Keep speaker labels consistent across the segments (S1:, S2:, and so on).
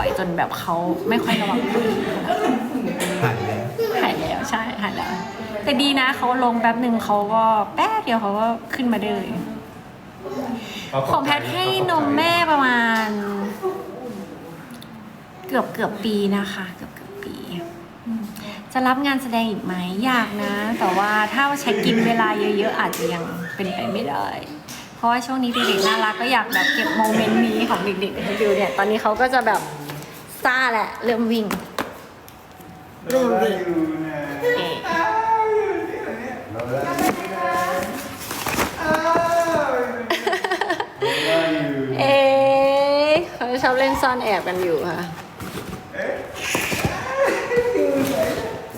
S1: บ่อยจนแบบเขาไม่ค่อยระวังตัว
S2: หายแล้ว
S1: หายแล้วใช่หายแล้ว แต่ดีนะเขาลงแป๊บหนึ่งเขาก็แป๊บเดียวเขาก็ขึ้นมาเลยของแพทย์ให้นมแม่ประมาณ เกือบเกือบปีนะคะ เกือบเกือบปีอืมจะรับงานแสดงอีกไหมอยากนะ แต่ว่าถ้าใช้กินเวลาเยอะๆ อาจจะยังเป็นไปไม่ได้ เพราะว่าช่วงนี้เด็กๆน่ารักก็อยากแบบเก็บโมเมนต์นี้ของเด็กๆให้ดูเนี่ย ตอนนี้เขาก็จะแบบ ซ่าแหละเริ่มวิ่ง เริ่มวิ่งเอ๊ะเอ๊ะเขาชอบเล่นซ่อนแอบกันอยู่ค่ะ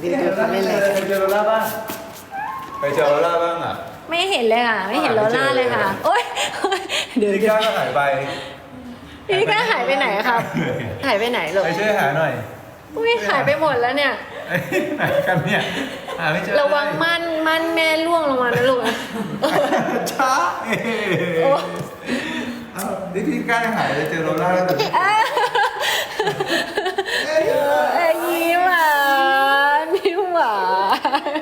S1: ดูดูเขาเล่นอะไรกัน
S2: ไปเจอโรล่าบ้างไปเจอโรล่าบ้างอะ
S1: ไม่เห็นเลยค่ะ ไม่เห็นโลล่าเลยค่ะ โอ๊ยเดี๋ยว
S2: พี่
S1: เดี๋ยว
S2: ก้าก็หายไป
S1: พี่ก้าหายไปไหนครับ หายไปไหนลูก
S2: ไปช่วยหาหน่อย
S1: อุ้ยหายไปหมดแล้วเนี่ย
S2: เอ้ยไหนกันเนี่ยหาไม่เจอ
S1: ระวังมันมันแม่ล่วงลงมานะลูก
S2: ช้าเอ้ย
S1: โอ้
S2: เอ้านี่พี่ก้าหายไปเจอโรล่าแล้วแต่
S1: เอ้ยยิ้มหวานยิ้มหวาน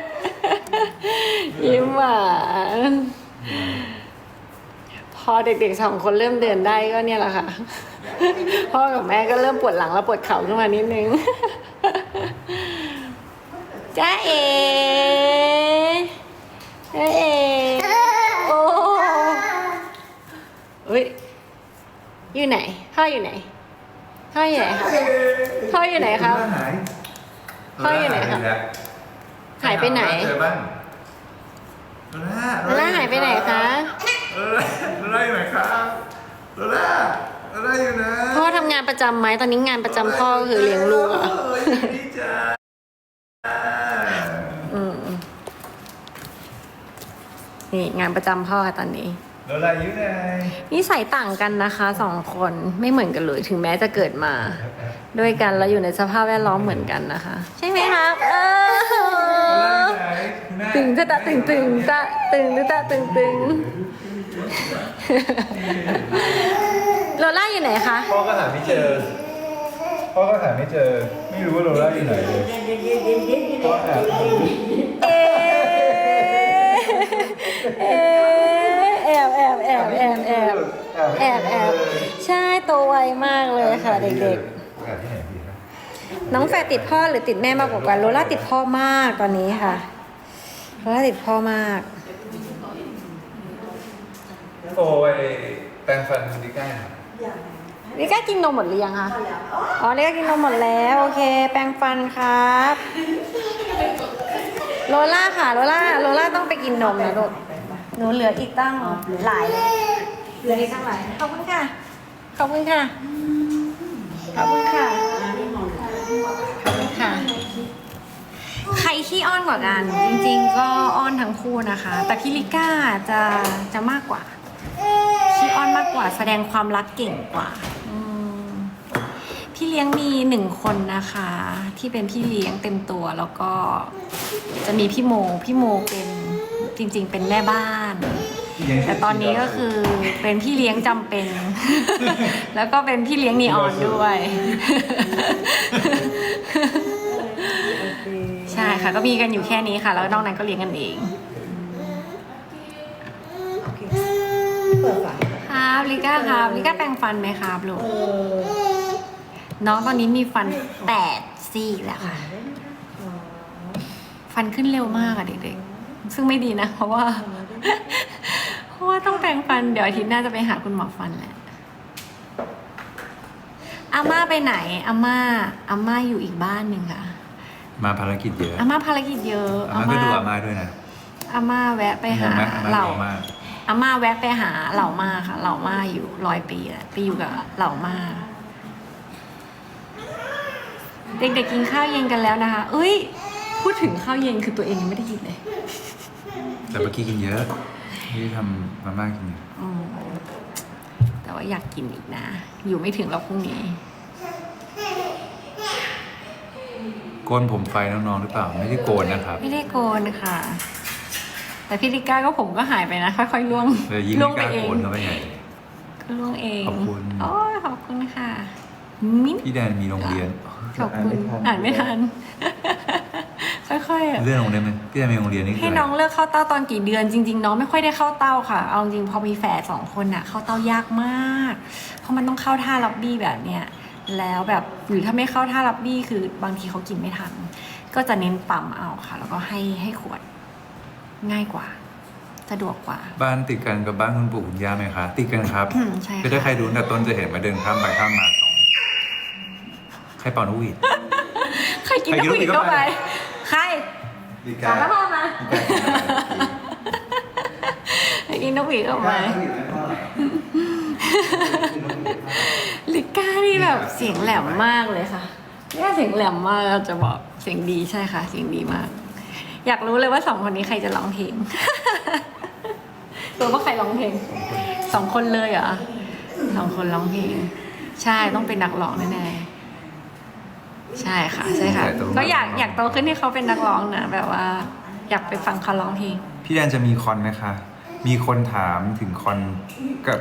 S1: ยิ้มหวาน พอเด็กๆสองคนเริ่มเดินได้ก็เนี่ยแหละค่ะ พ่อกับแม่ก็เริ่มปวดหลังแล้วปวดเข่าขึ้นมานิดนึงจ้าเอจ้าเอโอ้เฮ้ยอยู่ไหนพ่ออยู่ไหนพ่ออยู่ไหนครับพ่ออยู่ไหนครับ
S2: โล่าหาย
S1: พ่ออยู่ไหนครับ
S2: โล่า
S1: หายไปไหน
S2: เจอบ้างโรล่า
S1: โลล่าหายไปไหนคะ
S2: โรล่าโรล่าอยู่ไหนครับโรล่าโรล่าอยู่นะ
S1: พ่อทำงานประจำไหมตอนนี้งานประจำพ่อก็คือเลี้ยงลูกอะ
S2: โอ้ยดีจ้า
S1: อืมนี่งานประจำพ่อค่ะตอนนี้
S2: โรล่าอยู่ไหน
S1: นิสัยต่างกันนะคะสองคนไม่เหมือนกันเลยถึงแม้จะเกิดมา ด้วยกันแล้วอยู่ในสภาพแวดล้อมเหมือนกันนะคะ ใช่ไหมครับเอ
S2: โรล่า
S1: อ
S2: ยู่ไหน
S1: ตึงจะตะตึงตึงตะตึงตะตึงตึง โลล่าอยู่ไหนคะ
S2: พ่อก็หาไม่เจอ พ่อก็หาไม่เจอ ไม่รู้ว่าโรล่าอยู่ไหนเลยพ่อแอบ
S1: เอ๊ะเอ๊ะแอบแอบแอบแอบแอบแอบแอบใช่โตไวมากเลยค่ะ เด็ก
S2: ๆที่ไหนดีนะ
S1: ๆ น้องแฝดติดพ่อหรือติดแม่มากกว่ากันโลล่าติดพ่อมากตอนนี้ค่ะโลล่าติดพ่อมาก
S2: โอ้ยแปรงฟันคุณดิก้า
S1: ลิก้ากินนมหมดหรือยังคะอ๋อลิก้ากินนมหมดแล้ว โอเค แปรงฟันครับ โลล่าค่ะ โลล่า โลล่าต้องไปกินนมนะลูกหนูเหลืออีกตั้งหลายเลยเหลืออีกตั้งหลาย ขอบคุณค่ะ ขอบคุณค่ะ ขอบคุณค่ะขอบคุณค่ะ ใครขี้อ้อนกว่ากัน จริงๆ ก็อ้อนทั้งคู่นะคะ แต่พี่ลิก้าจะจะมากกว่าขี้ อ้อนมากกว่าแสดงความรักเก่งกว่าอืมพี่เลี้ยงมีหนึ่งคนนะคะ ที่เป็นพี่เลี้ยงเต็มตัวแล้วก็จะมีพี่โมพี่โมเป็นจริง ๆ เป็นแม่บ้าน แต่ตอนนี้ก็คือเป็นพี่เลี้ยงจำเป็น แล้วก็เป็นพี่เลี้ยงนีออนด้วย ใช่ค่ะ ก็มีกันอยู่แค่นี้ค่ะ แล้วนอกนั้นก็เลี้ยงกันเอง
S3: เปิดฝา
S1: ครับลิก้าครับลิก้าแปรงฟันไหมครับลูกน้องตอนนี้มีฟันแปดซี่แล้วค่ะ ฟันขึ้นเร็วมากอะเด็กๆ ซึ่งไม่ดีนะเพราะว่า เพราะว่าต้องแปรงฟันเดี๋ยวอาทิตย์หน้าจะไปหาคุณหมอฟันแหละอาม่าไปไหนอาม่าอาม่าอยู่อีกบ้านหนึ่งค่ะ
S2: มาภารกิจเยอะ
S1: อาม่าภารกิจเยอะ
S2: อาม่าก็ดูอาม่าด้วยนะ
S1: อาม่าแวะไปหาง
S2: งไหมอาม่า
S1: เหล่า
S2: ดู อาม่า
S1: อาม่าแวะไปหาเหล่ามาค่ะ เหล่ามาอยู่ร้อยปีแล้วไปอยู่กับเหล่ามาเด็กๆกินข้าวเย็นกันแล้วนะคะ เอ้ย พูดถึงข้าวเย็นคือตัวเองยังไม่ได้กินเลย
S2: แต่เมื่อกี้กินเยอะที่ทำมาม่ากินเยอะ
S1: อืมแต่ว่าอยากกินอีกนะ อยู่ไม่ถึงเราพรุ่งนี้
S2: โกนผมไฟน้องๆหรือเปล่า ไม่ได้โกนนะครับ
S1: ไม่ได้โกนค่ะ แต่พี่ลิก้าก็ผมก็หายไปนะ ค่อยๆล่วง
S2: เลยยิ่ง
S1: ล่วง
S2: ไม่ก
S1: ไป
S2: ล้า
S1: เอง
S2: โกนเข้าไปใหญ่
S1: ก็ล่วงเอง
S2: ขอบคุณ
S1: โอ้ยขอบคุณค่ะมิ้น
S2: พี่แดนมีโรงเรียน
S1: ขอบคุณอ่านไม่ทัน ค่อยๆอะ
S2: เลื่อนลงได้ไหมพี่แดนมีโรงเรียนนี่คื
S1: ให้
S2: ออะไร
S1: น้องเลือกเข้าเต้าตอนกี่เดือนจริง ๆ น้องไม่ค่อยได้เข้าเต้าค่ะ เอาจริงพอมีแฝดสองคนน่ะเข้าเต้ายากมาก เพราะมันต้องเข้าท่ารับบี้แบบเนี้ยแล้วแบบหรือถ้าไม่เข้าท่ารับบี้คือบางทีเขากินไม่ทันก็จะเน้นปั๊มเอาค่ะ แล้วก็ให้ให้ขวด ง่ายกว่า สะดวกกว่า
S2: บ้านติดกันกับบ้านคุณปู่คุณย่าไหมคะ ติดกันครับ
S1: อืมใช่
S2: คือถ้าใคร
S1: ค่ะ
S2: ดูตั้งแต่ต้นจะเห็นมาเดินข้ามไปข้ามมาสองใครเป่านกหวีด
S1: ใครกิน
S2: ใครกิน
S1: น้ำผึ้ง
S2: น้ำผึ้ง
S1: เข้าไป
S2: เข้าไป
S1: ใคร
S2: ดี
S1: สามพ่อมาใครกินน้ำผึ้งเข้าไปลิก้านี่แบบเสียงแหลมมากเลยค่ะลิก้าเสียงแหลมมากเราจะบอกเสียงดีใช่ค่ะ เสียงดีมาก อยากรู้เลยว่าสองคนนี้ใครจะร้องเพลงรู้ว่าใครร้องเพลงสองคนเลยเหรอสองคนร้องเพลง ใช่ต้องเป็นนักร้องแน่ๆใช่ค่ะใช่ค่ะก็อยากอยากโตขึ้นให้เขาเป็นนักร้องนะแบบว่า อยากไปฟังเขาร้องเพลง
S2: พี่แดนจะมีคอนไหมคะมีคนถามถึงคอนกับ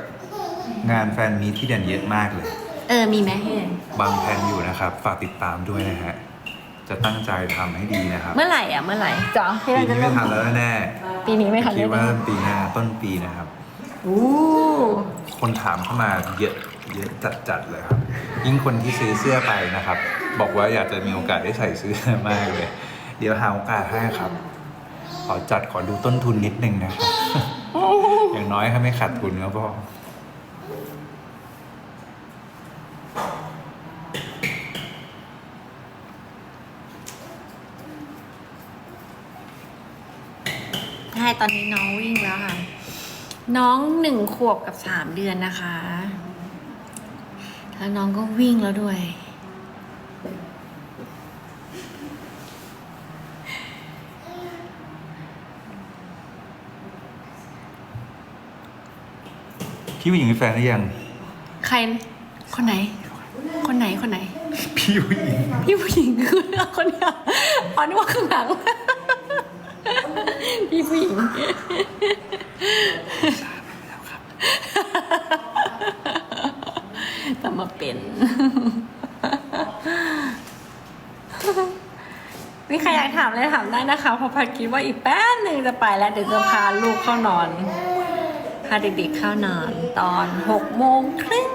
S2: งานแฟนมีตพี่แดนเยอะมากเลย
S1: เออมีไหมเห็น
S2: บางแผนอยู่นะครับ ฝากติดตามด้วยนะฮะ จะตั้งใจทำให้ดีนะครับ
S1: เมื่อไหร่อะเมื่อไหร่จ๋อพี่
S2: ปี
S1: แดนจะ
S2: นี้
S1: เริ่
S2: ไม่
S1: ม
S2: ทันแล้วแน่
S1: ปีนี้ไม่ทัน
S2: คิ
S1: แน่
S2: ดว่าปีหน้าต้นปีนะครับ
S1: ๆอู้
S2: คนถามเข้ามาเยอะเยอะจัดๆเลยครับ ยิ่งคนที่ซื้อเสื้อไปนะครับ บอกว่าอยากจะมีโอกาสได้ใส่เสื้อมากเลย เดี๋ยวหาโอกาสให้ครับ ขอจัดขอดูต้นทุนนิดนึงนะครับ อย่างน้อยถ้าไม่ขาดทุนก็พอ
S1: ช่ตอนนี้น้องวิ่งแล้วค่ะ น้องหนึ่งขวบกับสามเดือนนะคะ แล้วน้องก็วิ่งแล้วด้วย
S2: พี่ผู้หญิงมีแฟนหรือยัง
S1: ใคร คนไหน คนไหน คนไหน
S2: พี่ผู้หญิง
S1: พี่ผู้หญิงคือคนเดียวอ๋อนึกว่าข้างหลัง พี่ผู้หญิงแต่มาเป็นมีใครอยากถามอะไรถามได้นะคะเพราะพัดคิดว่าอีกแป๊บหนึ่งจะไปแล้วเดี๋ยวจะพาลูกเข้านอนพาเด็กๆเข้านอน ตอนหกโมงครึ่ง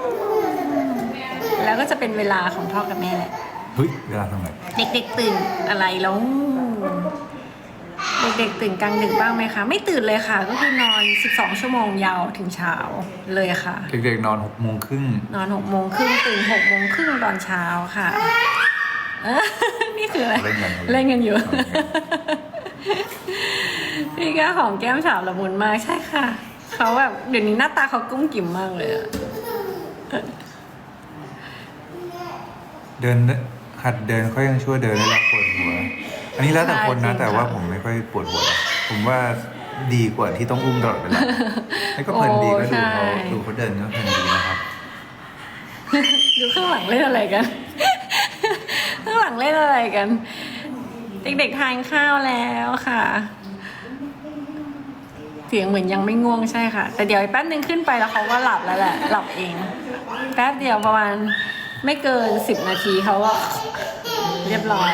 S1: แล้วก็จะเป็นเวลาของพ่อกับแม่แหละ
S2: เฮ้ยเวลาทำไม
S1: เด็กๆตื่นอะไรแล้ว เด็กๆตื่นกลางดึกบ้างไหมคะ ไม่ตื่นเลยค่ะ ก็คือนอน 12 ชั่วโมงยาวถึงเช้าเลยค่ะ
S2: เด็กๆนอนหกโมงครึ่ง
S1: นอน6โมงครึ่งตื่น6โมงครึ่งตอนเช้าค่ะเอ้อนี่คืออะไร
S2: เล่นกัน
S1: เล่นกันอยู่ พี่ก็หอมแก้มสาวละมุนมากใช่ค่ะ เขาแบบเดี๋ยวนี้หน้าตาเขากุ้มกิ่มมากเลยอะ
S2: เดินหัดเดินเขายังช่วยเดินได้แล้วปวดหัว อันนี้แล้วแต่คนนะ แต่ว่าผมไม่ค่อยปวดหัว ผมว่าดีกว่าที่ต้องอุ้มตลอดเวลาแล้วก็เพลินดีก็ดูเขาดูเขาเดินก็เพลินดีนะครับ
S1: ดูข้างหลังเล่นอะไรกัน ข้างหลังเล่นอะไรกัน เด็กๆทานข้าวแล้วค่ะ เสียงเหมือนยังไม่ง่วงใช่ค่ะ แต่เดี๋ยวอีกแป๊บนึงขึ้นไปแล้วเขาก็หลับแล้วแหละ หลับเอง แป๊บเดียวประมาณไม่เกินสิบนาทีเขาก็เรียบร้อย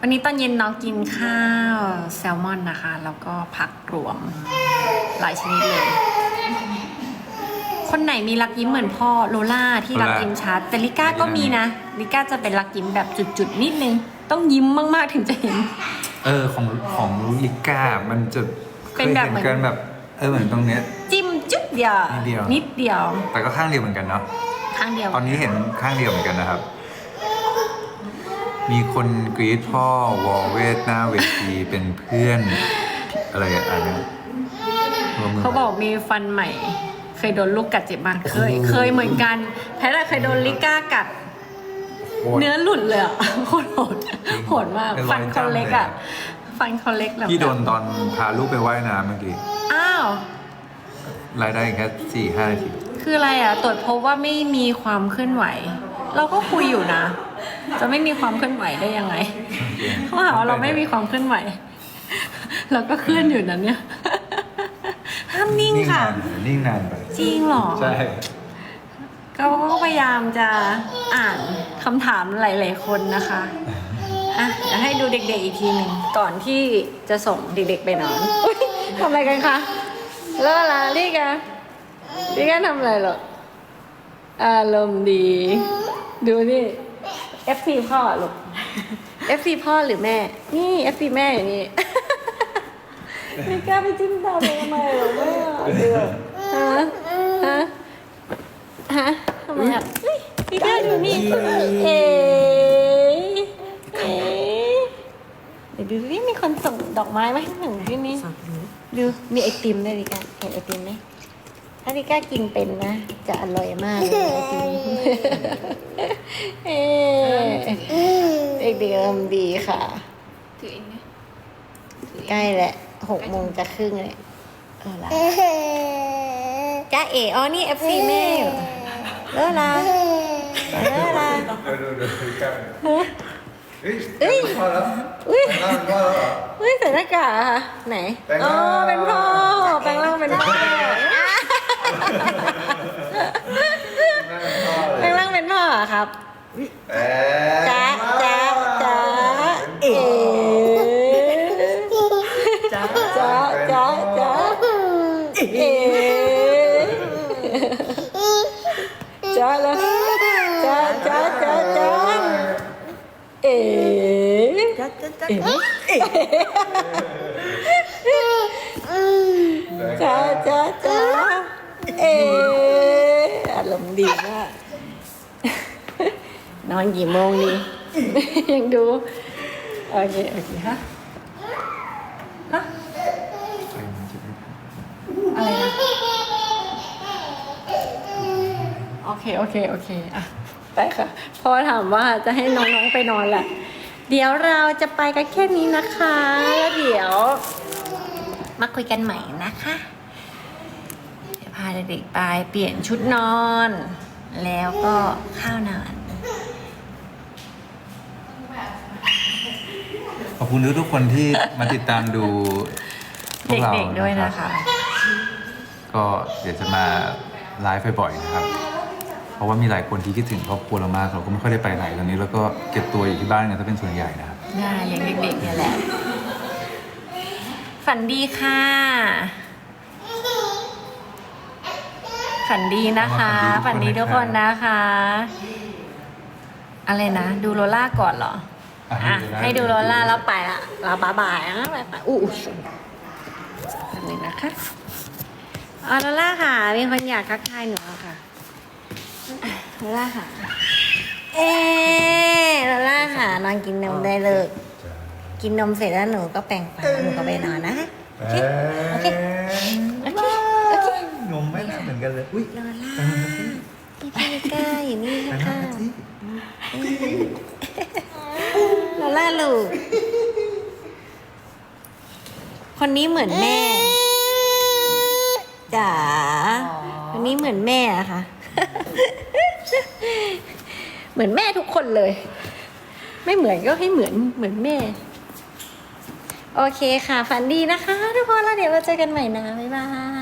S1: วันนี้ตอนเย็นน้องกินข้าวแซลมอนนะคะ แล้วก็ผักรวมหลายชนิดเลย คนไหนมีรักยิ้มเหมือนพ่อโลล่าที่รักยิ้มชัด แต่ลิก้าก็มีนะลิก้าจะเป็นรักยิ้มแบบจุดๆนิดนึง ต้องยิ้มมากๆถึงจะเห็น
S2: เออของของลิก้ามันจะเค
S1: เป็น
S2: ย
S1: แบบ
S2: เห็น
S1: เหมือน
S2: กันแบบ เออเหมือนตรงเนี้ย
S1: จิ้ม จุดเดียว
S2: นิดเดียว
S1: นิดเดียว
S2: แต่ก็ข้างเดียวเหมือนกันเนาะ
S1: ข้างเดียว
S2: ตอนนี้เห็นข้างเดียวเหมือนกันนะครับ มีคนกรีดพ่อวอลเวทหน้าเวทีเป็นเพื่อนอะไรอันนี้ร่วมมือ
S1: เขาบอกมีฟันใหม่ เคยโดนลูกกัดเจ็บมากเคย เคยเหมือนกัน แพทย์อะเคยโดนลิก้ากัด
S2: โคตร
S1: เนื้อหลุดเลยอะโคตรโหด
S2: จริง
S1: โหดมาก
S2: เป็นรอย
S1: ฟันเขาเล็กอะ
S2: จ้ำเลย
S1: ฟันเขาเล็กแบบ
S2: พี่โดนตอนพาลูกไปว่ายน้ำเมื่อกี้
S1: อ้าว
S2: รายได้แค่สี่ห้านาที
S1: คืออะไรอะ ตรวจพบว่าไม่มีความเคลื่อนไหว เราก็คุยอยู่นะ จะไม่มีความเคลื่อนไหวได้ยังไงเขาหาว่าเราไม่มีความเคลื่อนไหวแล้วก็เคลื่อนอยู่นั้นเนี่ยห้ามนิ่งค่ะ
S2: นานนิ่งนานไป
S1: จริงเหรอ
S2: ใช่
S1: เขาก็พยายามจะอ่านคำถามหลายๆคนนะคะอะเดี๋ยวให้ดูเด็กๆอีกทีหนึ่งก่อนที่จะส่งเด็กๆไปนอนอุ๊ยทำอะไรกันคะ เลิกละลี่กะลี่กะทำอะไรเหรออารมณ์ดี ดูนี่ FC พ่อลูก FC พ่อหรือแม่ นี่ FC แม่อยู่นี่ไม่กาไปจิ้มตาทำไมหรอไม่เดือฮะฮะฮะทำไมอะเฮ้ยพี่กาอยู่นี่เอ๊ะเอ๊ะเดี๋ยวดูสิมีคนส่งดอกไม้มาให้หนึ่งที่นี่ ดูมีไอติมด้วยดิก้าเห็นไอติมไหมถ้าดิก้ากินเป็นนะ จะอร่อยมากเลยไอติมเอ๊ะเด็กๆอารมณ์ดีค่ะ
S4: ถือเองนะ
S1: ใกล้แล้วหกโมงจะครึ่งเลยเออละจ้าเอ๋อ๋อนี่เอฟซีแม่เหรอเลิกละเลิกละ
S2: ดูดูดูกัน
S1: ฮะ
S2: เฮ้ย
S1: เอ้ย
S2: พ่อแล้ว
S1: อุ้ย
S2: พ่อแล้วเหรอ
S1: อุ้ยใส่หน้ากากอะค่ะไหน
S2: แปลง
S1: อ๋อ
S2: ร่าง
S1: เป็นพ่อแปลงร่างเป็นพ่อแปลงร่างเป็นพ่อเหรอครับ
S2: เอ๊ะ
S1: จ้า
S3: จ๊ะจ๊ะจ๊ะ
S1: เอ๋จ้าจ้าจ้าเอ๋อารมณ์ดีมากนอนกี่โมงดียังดู โอเค โอเคฮะฮะอะไรนะโอเค โอเค โอเค อะ ไปค่ะพ่อถามว่าจะให้น้องๆไปนอนแหละ เดี๋ยวเราจะไปกันแค่นี้นะคะ แล้วเดี๋ยว มาคุยกันใหม่นะคะเดี๋ยวพาเด็กๆไปเปลี่ยนชุดนอน แล้วก็ข้าวนอน
S2: ขอบคุณทุกๆคนที่มาติดตามดูพวกเรา
S1: เด็กๆด้วยนะคะ
S2: ก็เดี๋ยวจะมาไลฟ์บ่อยๆนะครับเพ ราะว่ามีหลายคนที่คิดถึงครอบครัวเรามากเราก็ไม่ค่อยได้ไปไหนตอนนี้ แล้วก็เก็บตัวอยู่ที่บ้านกันถ้าเป็นส่วนใหญ่นะครับ
S1: ได้เลี้ยงเด็กๆเนี่ยแหละ ฝันดีค่ะ ฝันดีนะคะ
S2: ฝั
S1: ฝัน
S2: นดี
S1: ดี
S2: ทุ
S1: ทุก
S2: ก
S1: ค
S2: คนน
S1: นะ
S2: นะคะ
S1: อะไรนะ ดูโลล่าก่อนเหรอ
S2: อะ
S1: อะ
S2: ให้
S1: ให้
S2: ดู
S1: ดู
S2: โล
S1: โล
S2: ล่า
S1: ล่าแล้วไปละเราบายบายนะบายบายอู้อู้อันนี้นะคะอ๋อโลล่าค่ะ มีคนอยากทักทายหนูอะค่ะอะโลล่าค่ะเอ๊ะโลล่าค่ะนอนกินนมได้เลยกินนมเสร็จแล้วหนูก็แปรงฟันแล้วหนูก็ไปนอนนะคะ
S2: โอเค
S1: โอเคโอเคโอเค
S2: นมไม่น่าเหมือนกันเลยอุ้ย
S1: โลล่าพี่พิลิก้าอยู่นี่
S2: ไป
S1: ค่ะ
S2: นอนกันสิ
S1: โลล่าลูก คนนี้เหมือนแม่จ๋าคนนี้เหมือนแม่อะค่ะ เหมือนแม่ทุกคนเลย ไม่เหมือนก็ให้เหมือนเหมือนแม่ โอเคค่ะ ฝันดีนะคะ ทุกคนแล้วเดี๋ยวเราเจอกันใหม่นะ บ๊ายบาย